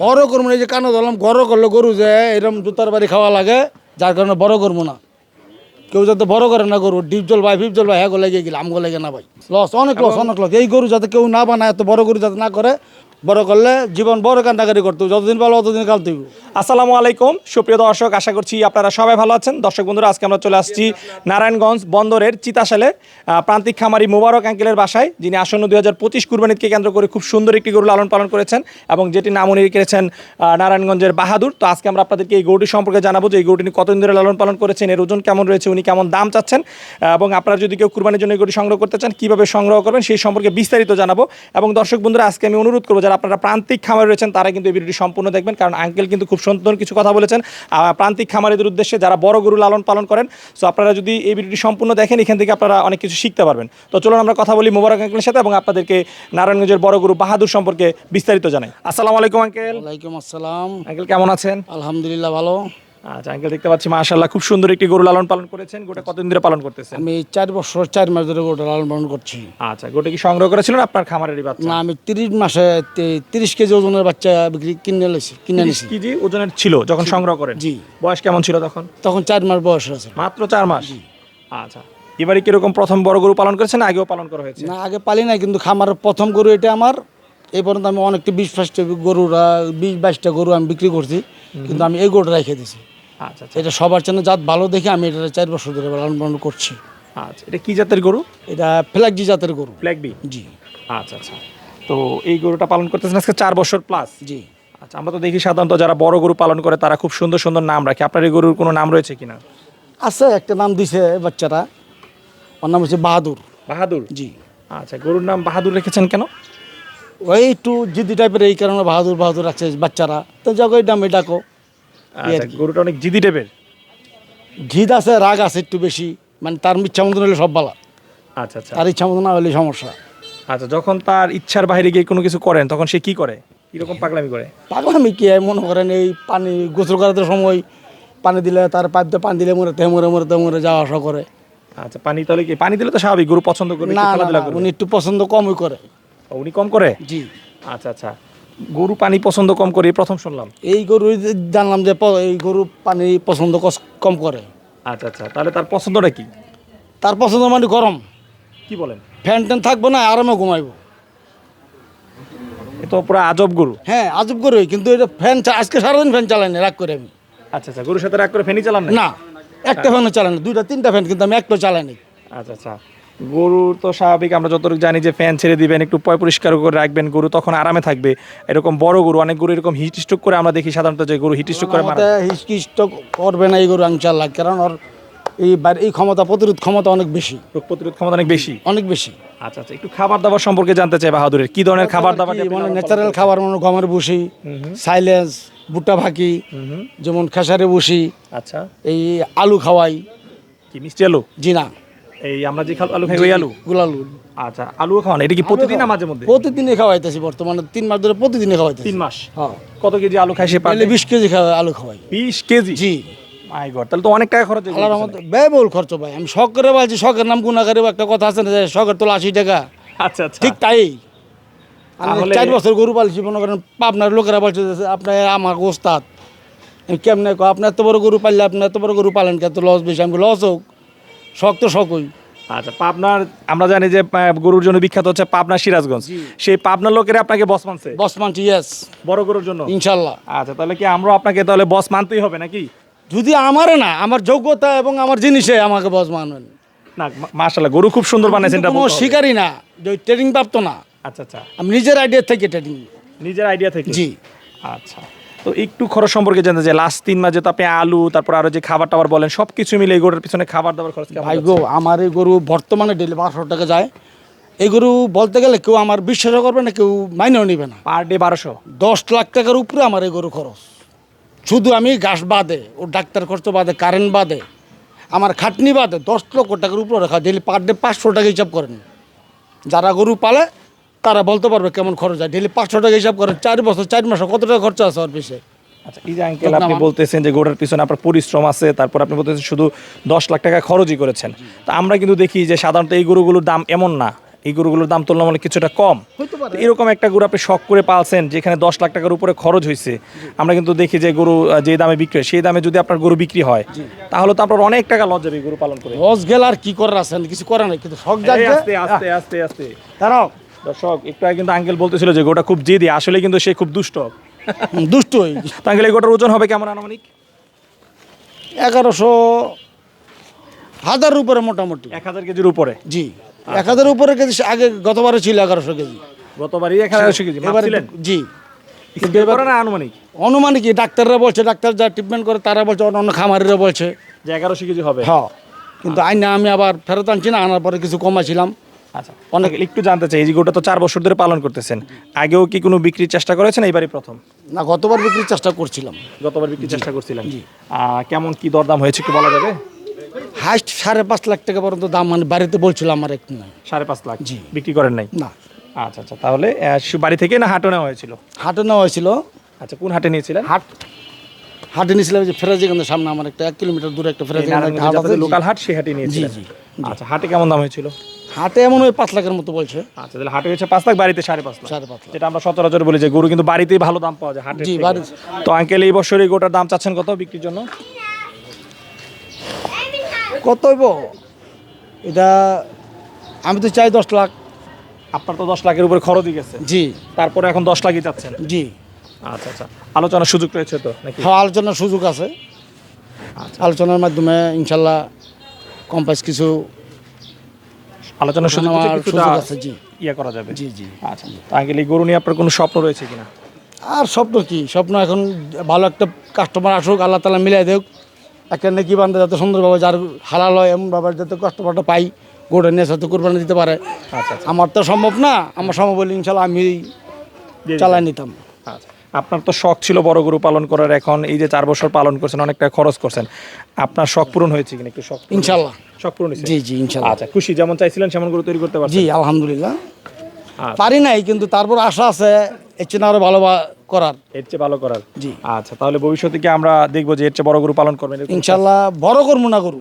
বড় করব না এই যে কানো ধরলাম বড় করল গরু যে এরকম জুতার বাড়ি খাওয়া লাগে যার কারণে বড় করব না। কেউ যাতে বড় করে না গরু ডিপ জল ভাই ফিপ জল ভাই হ্যাঁ গলে গিয়ে গেলে আমগো লেগে না ভাই। লস অনেক লস অনেক লস এই গরু যাতে কেউ না বানায় এত বড় গরু যাতে না করে বড় করলে জীবন বড় কান্দাকারি করতে, যতদিন ভালো ততদিন কাল হবে। আসসালামু আলাইকুম, সুপ্রিয় দর্শক, আশা করছি আপনারা সবাই ভালো আছেন। দর্শক বন্ধুরা, আজকে আমরা চলে আসছি নারায়ণগঞ্জ বন্দরের চিতাশালে প্রান্তিক খামারি মুবারক আঙ্কেলের বাসায়, যিনি আসন্ন দুই হাজার পঁচিশ কুরবানিকে কেন্দ্র করে খুব সুন্দর একটি গরু লালন পালন করেছেন এবং যেটি নাম উনি রেখেছেন নারায়ণগঞ্জের বাহাদুর। তো আজকে আমরা আপনাদেরকে এই গরুটি সম্পর্কে জানাব যে এই গরুটি কতদিন ধরে লালন পালন করেছেন, এর ওজন কেমন রয়েছে, উনি কেমন দাম চাচ্ছেন এবং আপনারা যদি কেউ কুরবানির জন্য এই গরুটি সংগ্রহ করতে চান, কীভাবে সংগ্রহ করবেন সেই সম্পর্কে বিস্তারিত জানাব। এবং দর্শক বন্ধুরা, আজকে আমি অনুরোধ করব যারা আপনারা প্রান্তিক খামারে রয়েছেন তারা কিন্তু এই ভিডিওটি সম্পূর্ণ দেখবেন। কারণ আঙ্কেল কিন্তু খুব সুন্দর কিছু কথা বলেছেন। প্রান্তিক খামারিদের উদ্দেশ্যে যারা বড় গরু লালন পালন করেন সো আপনারা যদি এই ভিডিওটি সম্পূর্ণ দেখেন এখান থেকে আপনারা অনেক কিছু শিখতে পারবেন। তো চলুন আমরা কথা বলি মোবারক আঙ্কেলের সাথে এবং আপনাদেরকে নারায়ণগঞ্জের বড় গরু বাহাদুর সম্পর্কে বিস্তারিত জানাই। আসসালামু আলাইকুম আঙ্কেল ওয়ালাইকুম আসসালাম। আঙ্কেল কেমন আছেন? আলহামদুলিল্লাহ ভালো। আচ্ছা আঙ্কেল দেখতে পাচ্ছি মাশাআল্লাহ খুব সুন্দর একটি গরু লালন পালন করেছেন গোটা কতদিন ধরে পালন করতেছেন? আমি চার বছর চার মাস ধরে গরুটা লালন পালন করছি। আচ্ছা গোটা কি সংগ্রহ করেছিলেন আপনার খামারেরই বাচ্চা? না আমি তিরিশ মাসে তিরিশ কেজি ওজনের বাচ্চা বিক্রি কিনে নিয়েছি কিনে নিয়েছি কেজি ওজনের ছিল যখন সংগ্রহ করেন? জি। বয়স কেমন ছিল তখন? তখন চার মাস বয়স আছে মাত্র চার মাস? আচ্ছা এবারে কীরকম প্রথম বড় গরু পালন করেছেন আগেও পালন করা হয়েছে? না আগে পালি না কিন্তু খামারের প্রথম গরু এটা আমার। এই পর্যন্ত আমি অনেকটা বিশ বাইশটা গরুরা বিশ বাইশটা গরু আমি বিক্রি করছি কিন্তু আমি এই গরুটা রেখে দিছি আচ্ছা আচ্ছা। এটা সবার জন্য জাত ভালো দেখে আমি এটা চার বছর ধরে লালন পালন করছি। আচ্ছা এটা কি জাতের গরু? এটা ফ্ল্যাগজি জাতের গরু। ব্ল্যাক বি? জি। আচ্ছা আচ্ছা। তো এই গরুটা পালন করতেছেন আজকে চার বছর প্লাস জি। আচ্ছা আমরা তো দেখি সাধারণত যারা বড় গরু পালন করে তারা খুব সুন্দর সুন্দর নাম রাখে। আপনার এই গরুর কোনো নাম রয়েছে কিনা? আছে একটা নাম দিছে বাচ্চারা ওর নাম হচ্ছে বাহাদুর। বাহাদুর? জি। আচ্ছা গরুর নাম বাহাদুর রেখেছেন কেন? ওই একটু জিদ্দি টাইপের এই কারণে বাহাদুর বাহাদুর রাখছে বাচ্চারা। তো যাকো এই নামে ডাকো। আচ্ছা গরুটা অনেক জিদি টাইপের ঘিদ আছে রাগ আছে একটু বেশি। মানে তার ইচ্ছা মতন হলে সব বালা। আচ্ছা আচ্ছা। তার ইচ্ছা মতন না হলে সমস্যা। আচ্ছা যখন তার ইচ্ছার বাইরে গিয়ে কোনো কিছু করেন তখন সে কি করে? কীরকম পাগলামি করে? পাগলামি কি মনে করেন এই পানি গোসল করাতে সময় পানি দিলে তার পাইপ পানি দিলে মরে তে মরে মরে তে মরে যাওয়া আসা করে। আচ্ছা পানি তাহলে কি পানি দিলে তো স্বাভাবিক গরু পছন্দ করবে না উনি একটু পছন্দ কমই করে। উনি কম করে? জি। আচ্ছা আচ্ছা। গরু পানি পছন্দ কম করে প্রথম শুনলাম। এই গরু জানলাম যে এই গরু পানি পছন্দ কম করে। আচ্ছা আচ্ছা তাহলে তার পছন্দটা কি? তার পছন্দ মানে গরম। কি বলেন? ফ্যান ট্যান থাকব না আরামে ঘুমাইবো। এ তো পুরো আজব গরু। হ্যাঁ আজব করে কিন্তু এটা ফ্যান আজকে সারাদিন ফ্যান চালাই না রাগ করে আমি। আচ্ছা আচ্ছা গরুর সাথে রাগ করে ফ্যানই চালান না একটা ফ্যানও চালাই না দুইটা তিনটা ফ্যান কিন্তু আমি একটা চালাই আচ্ছা আচ্ছা। গরু তো স্বাভাবিক আমরা যতটুকু জানি যে ফ্যান ছেড়ে দিবেন একটু পয় পরিষ্কার করে রাখবেন গরু তখন আরামে থাকবে। এরকম বড় গরু অনেক গরু এরকম হিট স্ট্রোক করে আমরা দেখি সাধারণত যে গরু হিট স্ট্রোক করে মারা আমাদের করবে না এই গরু ইনশাল্লাহ কারণ ওর এই এই ক্ষমতা প্রতিরোধ ক্ষমতা অনেক বেশি। রোগ প্রতিরোধ ক্ষমতা অনেক বেশি। অনেক বেশি। আচ্ছা আচ্ছা একটু খাবার দাবার সম্পর্কে জানতে চাই বাহাদুরের। কি ধরনের খাবার দাবার মানে ন্যাচারাল খাবার মানে গমের বসি সাইলেন্স ভুট্টা ফাঁকি যেমন খেসারে বসি আচ্ছা। এই আলু খাওয়াই। কি মিষ্টি আলু? জি না। এই আমরা যে খাল- আলু খাই ওই আলু? গুলালু। আচ্ছা আলুও খাওয়ান? এটা কি প্রতিদিন না মাঝে মধ্যে? প্রতিদিনই খাওয়াইতেছি বর্তমানে তিন মাস ধরে প্রতিদিনই খাওয়াইতেছি। তিন মাস? হ্যাঁ। কত কেজি আলু খাই সে পারলে বিশ কেজি আলু খাওয়াই। বিশ কেজি? জি। মাই গড তাহলে তো অনেক টাকা খরচ আল্লাহর যাচ্ছে। মতো ব্যয়বহুল খরচ ভাই। আমি শখ করে বলছি শখের নাম গুণাগারি একটা কথা আছে না যে শখের তোলা আশি টাকা। আচ্ছা আচ্ছা। ঠিক তাই। আমি চার বছর গরু পালছি মনে করেন আপনার লোকেরা বলছে যে আপনি আমার ওস্তাদ। কেমনে কো আপনি এত বড় গরু পাললে আপনি এত বড় গরু পালেন কত লস বেশি আমি লস হোক। শখ তো শখই আচ্ছা পাবনার আমরা জানি যে গরুর জন্য বিখ্যাত হচ্ছে পাবনা সিরাজগঞ্জ। সেই পাবনার লোকেরা আপনাকে বস মানছে? বস মানছি ইয়েস বড় গরুর জন্য? ইনশাল্লাহ। আচ্ছা তাহলে কি আমরা আপনাকে তাহলে বস মানতেই হবে নাকি? যদি আমারে না আমার যোগ্যতা এবং আমার জিনিসে আমাকে বস মানবেন না মাশাল্লাহ গরু খুব সুন্দর বানাইছেন এটা শিকারই না ট্রেনিং প্রাপ্ত না। আচ্ছা আচ্ছা। আমি নিজের আইডিয়া থেকে ট্রেনিং নিজের আইডিয়া থেকে? জি। আচ্ছা। তো একটু খরচ সম্পর্কে জানতে চাই। লাস্ট তিন মাসে তো আপনি আলু তারপর আরও যে খাবার টাবার বলেন সব কিছু মিলে এই গরুর পিছনে খাবার দাবার খরচ ভাই গো আমার এই গরু বর্তমানে ডেলি বারোশো টাকা যায়। এই গরু বলতে গেলে কেউ আমার বিশ্বাসও করবে না কেউ মাইনেও নিবে না। পার ডে বারোশো? দশ লাখ টাকার উপরে আমার এই গরু খরচ। শুধু আমি ঘাস বাদে ও ডাক্তার খরচ বাদে কারেন্ট বাদে আমার খাটনি বাদে দশ লক্ষ টাকার উপরে রাখা ডেলি পার ডে পাঁচশো টাকা হিসাব করেন। যারা গরু পালে তারা বলতে পারবে কেমন খরচ হয়। ডেলি পাঁচশো টাকা হিসাব করেন চার বছর চার মাসে কত টাকা খরচা আছে ওর পিছিয়ে আচ্ছা এই যে আঙ্কেল আপনি বলতেছেন যে পিছনে আপনার পরিশ্রম আছে তারপর আপনি বলতেছেন শুধু দশ লাখ টাকা খরচই করেছেন। তো আমরা কিন্তু দেখি যে সাধারণত এই গরুগুলোর দাম এমন না। এই গরুগুলোর দাম তুলনামূলক কিছুটা কম। এরকম একটা গরু আপনি শখ করে পালছেন যেখানে দশ লাখ টাকার উপরে খরচ হয়েছে আমরা কিন্তু দেখি যে গরু যে দামে বিক্রি হয় সেই দামে যদি আপনার গরু বিক্রি হয় তাহলে তো আপনার অনেক টাকা লস যাবে গরু পালন করে। রস গেল আর কি করার আছেন কিছু করার নাই কিন্তু শখ আস্তে আস্তে আস্তে আস্তে। তারাও দর্শক একটু আগে কিন্তু আঙ্কেল বলতেছিল যে গোটা খুব জেদি আসলে কিন্তু সে খুব দুষ্ট। দুষ্ট হই তো আঙ্কেল এই গোটার ওজন হবে কেমন আনুমানিক? এগারোশো হাজারের উপরে মোটামুটি। এক হাজার কেজির উপরে? জি এক হাজারের উপরে কেজি আগে গতবারে ছিল এগারোশো কেজি। গতবারই এক হাজার কেজি এবারে জি। কিন্তু এবার না আনুমানিক? অনুমানিক কি ডাক্তাররা বলছে ডাক্তার যা ট্রিটমেন্ট করে তারা বলছে অন্য অন্য খামারিরা বলছে। যে এগারোশো কেজি হবে। হ্যাঁ কিন্তু আইনা আমি আবার ফেরত আনছি না আনার পরে কিছু কমাইছিলাম। আচ্ছা অনেক একটু জানতে চাই এই গোটা তো চার বছর ধরে পালন করতেছেন আগেও কি কোনো বিক্রির চেষ্টা করেছেন এইবারই প্রথম? না গতবার বিক্রির চেষ্টা করছিলাম। গতবার বিক্রির চেষ্টা করছিলেন। আহ, কেমন কি দরদাম হয়েছে একটু বলা যাবে? হাইস্ট সাড়ে পাঁচ লাখ টাকা পর্যন্ত দাম মানে বাড়িতে বলছিল আমার একটু সাড়ে পাঁচ লাখ? জি। বিক্রি করেন নাই? না। আচ্ছা আচ্ছা তাহলে বাড়ি থেকে না হাটও নেওয়া হয়েছিল? হাটে নেওয়া হয়েছিল। আচ্ছা কোন হাটে নিয়েছিলেন? হাট হাটে নিয়েছিলাম যে ফেরাজিগঞ্জের সামনে আমার একটা এক কিলোমিটার দূরে একটা ফেরাজিগঞ্জ লোকাল হাট সেই হাটে নিয়েছিলেন? জি, আচ্ছা হাটে কেমন দাম হয়েছিল? হাটে এমন ওই পাঁচ লাখের মতো বলছে। আচ্ছা তাহলে হাটে হচ্ছে পাঁচ লাখ বাড়িতে সাড়ে পাঁচ লাখ। সাড়ে পাঁচ লাখ। যেটা আমরা সচরাচর বলি যে গরু কিন্তু বাড়িতেই ভালো দাম পাওয়া যায় হাটে জি, তো আঙ্কেল এই বছর এই গোটার দাম চাচ্ছেন কত বিক্রির জন্য? কত হইব? এটা আমি তো চাই দশ লাখ। আপনার তো দশ লাখের উপরে খরচই গেছে। জি। তারপরে এখন দশ লাখই চাচ্ছেন। জি। আচ্ছা আচ্ছা। আলোচনার সুযোগ রয়েছে তো নাকি? হ্যাঁ আলোচনার সুযোগ আছে। আচ্ছা। আলোচনার মাধ্যমে ইনশাল্লাহ কম্পাস কিছু আমার সুযোগ আছে, জি। ইয়ে করা যাবে। জি জি। আচ্ছা। আঙ্কেল এই গরু নিয়ে আপনার কোনো স্বপ্ন রয়েছে কিনা? আর স্বপ্ন কি? স্বপ্ন এখন ভালো একটা কাস্টমার আসুক আল্লাহ তালা মিলাই দেখ একটা নেকি বান্ধে যাতে সুন্দরভাবে যার হালাল হয় এমনভাবে যাতে কাস্টমারটা পাই গোটা নিয়ে সাথে কোরবানি দিতে পারে। আচ্ছা আচ্ছা। আমার তো সম্ভব না আমার সম্ভব বলে ইনশাল্লাহ আমি চালাই নিতাম। আচ্ছা। আপনার তো শখ ছিল বড় গরু পালন করার এখন এই যে চার বছর পালন করছেন অনেকটা খরচ করছেন। আপনার শখ পূরণ হয়েছে কিনা একটু শখ ইনশাল্লাহ শখ পূরণ হয়েছে? জি জি ইনশাল্লাহ। আচ্ছা খুশি যেমন চাইছিলেন সেমন গরু তৈরি করতে পারছেন। জি আলহামদুলিল্লাহ। আচ্ছা। পারি নাই কিন্তু তারপর আশা আছে এর চেয়ে আরও ভালো করার। এর চেয়ে ভালো করার। জি। আচ্ছা তাহলে ভবিষ্যতে কি আমরা দেখব যে এর চেয়ে বড় গরু পালন করবেন? ইনশাল্লাহ বড় করব না গরু।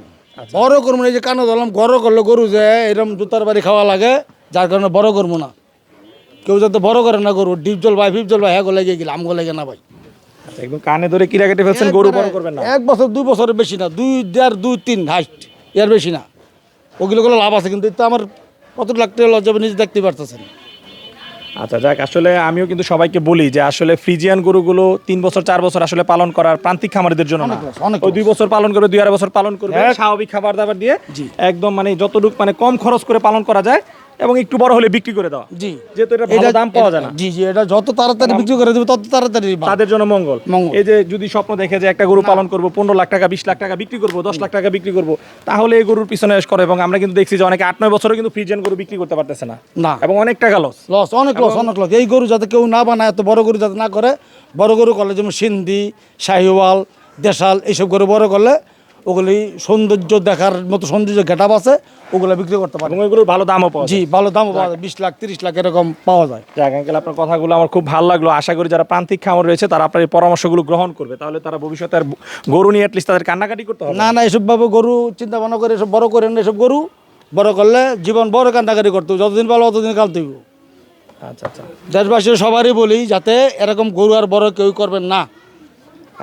বড় করব না এই যে কানে ধরলাম বড় করলে গরু যে এরকম জুতার বাড়ি খাওয়া লাগে যার কারণে বড় করব না। কেউ যাতে বড় করে না গরু ডিপ জল ভাই ফিপ জল ভাই হ্যাঁ লেগে গেলে আমগো লেগে না ভাই। আচ্ছা, একদম কানে ধরে কিরা কেটে ফেলছেন গরু বড় করবেন না? এক বছর দুই বছরের বেশি না দুই দেড় দুই তিন হাইস্ট এর বেশি না। ওগুলো গুলো লাভ আছে কিন্তু এটা আমার কত লাখ টাকা লজ্জা নিজে দেখতে পারতেছেন। আচ্ছা যাক আসলে আমিও কিন্তু সবাইকে বলি যে আসলে ফ্রিজিয়ান গরুগুলো তিন বছর চার বছর আসলে পালন করার প্রান্তিক খামারিদের জন্য না। অনেক ওই দুই বছর পালন করবে দুই আড়াই বছর পালন করবে হ্যাঁ। স্বাভাবিক খাবার দাবার দিয়ে একদম মানে যতটুকু মানে কম খরচ করে পালন করা যায় এবং একটু বড় হলে বিক্রি করে দেওয়া জি। যেহেতু এটা ভালো দাম পাওয়া যায় না। জি জি এটা যত তাড়াতাড়ি বিক্রি করে দেবে তত তাড়াতাড়ি। তাদের জন্য মঙ্গল। এই যে যদি স্বপ্ন দেখে যে একটা গরু পালন করব পনেরো লাখ টাকা বিশ লাখ টাকা বিক্রি করব দশ লাখ টাকা বিক্রি করব তাহলে এই গরুর পিছনে এস করে। এবং আমরা কিন্তু দেখছি যে অনেকে আট নয় বছরে কিন্তু ফ্রিজিয়ান গরু বিক্রি করতে পারতেছে না। না। এবং অনেক টাকা লস লস অনেক লস অনেক লস এই গরু যাতে কেউ না বানায় এত বড় গরু যাতে না করে বড় গরু করলে যেমন সিন্ধি শাহিওয়াল দেশাল এইসব গরু বড় করলে ওগুলি সৌন্দর্য দেখার মতো সৌন্দর্য গেটাপ আছে ওগুলো বিক্রি করতে পারে এবং ওই গরুর ভালো দামও পাওয়া যায়। জি ভালো দামও পাওয়া যায় বিশ লাখ তিরিশ লাখ এরকম পাওয়া যায়। যাক আঙ্কেল আপনার কথাগুলো আমার খুব ভালো লাগল। আশা করি যারা প্রান্তিক খামার রয়েছে তারা আপনার এই পরামর্শগুলো গ্রহণ করবে। তাহলে তারা ভবিষ্যতে আর গরু নিয়ে অ্যাটলিস্ট তাদের কান্নাকাটি করতে হবে। না না এসব ভাবে গরু চিন্তা ভাবনা করে এসব বড় করেন না এসব গরু বড় করলে জীবন বড় কান্নাকাটি করতে হবে। যতদিন ভালো ততদিন কালতে হইব আচ্ছা আচ্ছা। দেশবাসীর সবারই বলি যাতে এরকম গরু আর বড় কেউ করবেন না।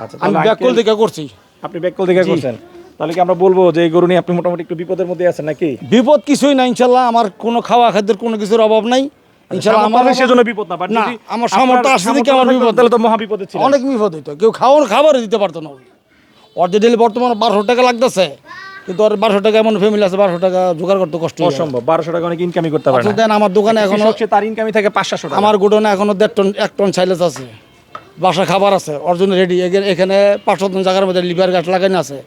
আচ্ছা আমি ব্যাকুল দিকে করছি। আপনি ব্যাককল দিকে করছেন। তাহলে কি আমরা বলব যে এই গরু নিয়ে আপনি মোটামুটি একটু বিপদের মধ্যে আছেন নাকি? বিপদ কিছুই না ইনশাল্লাহ। আমার কোনো খাওয়া খাদ্যের কোনো কিছুর অভাব নাই। ইনশাল্লাহ আমার আমার সেজন্য বিপদ না না, আমার সামর্থ্য আপনার আছে আমার বিপদ। তাহলে তো মহা বিপদে ছিল অনেক বিপদ হইতো। কেউ খাওয়ার খাবারও দিতে পারতো না অর্ধেক বর্তমানে বারোশো টাকা লাগতেছে কিন্তু আর বারোশো টাকা এমন ফ্যামিলি আছে বারোশো টাকা জোগাড় করতে কষ্ট অসম্ভব বারোশো টাকা অনেক ইনকামই করতে পারে দেন আমার দোকানে এখনও তার ইনকামই থাকে পাঁচশো টাকা। আমার গোডনে এখনও দেড় টন এক টন সাইলেস আছে। বাসা খাবার আছে অর্জুন রেডি এখানে পাঁচশো জন জায়গার মধ্যে লিভার গাছ লাগানো আছে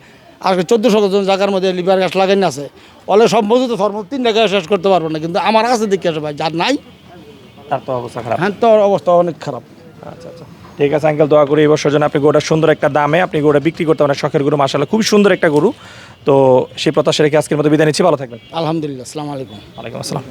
আর চোদ্দশো জন জায়গার মধ্যে লিভার গাছ লাগানো আছে। অলে সম্ভবত ধর্ম তিন জায়গায় শেষ করতে পারব না কিন্তু আমার আছে দেখে আসে ভাই যার নাই তার তো অবস্থা খারাপ। হ্যাঁ তো অবস্থা অনেক খারাপ। আচ্ছা আচ্ছা। ঠিক আছে আঙ্কেল দোয়া করি এই বছর জন্য আপনি গোটা সুন্দর একটা দামে আপনি গরুটা বিক্রি করতে পারেন শখের গরু মাসাল্লাহ খুব সুন্দর একটা গরু। তো সেই প্রত্যাশা রেখে আজকের মতো বিদায় নিচ্ছি ভালো থাকবেন। আলহামদুলিল্লাহ আসসালামু আলাইকুম। ওয়ালাইকুম আসসালাম।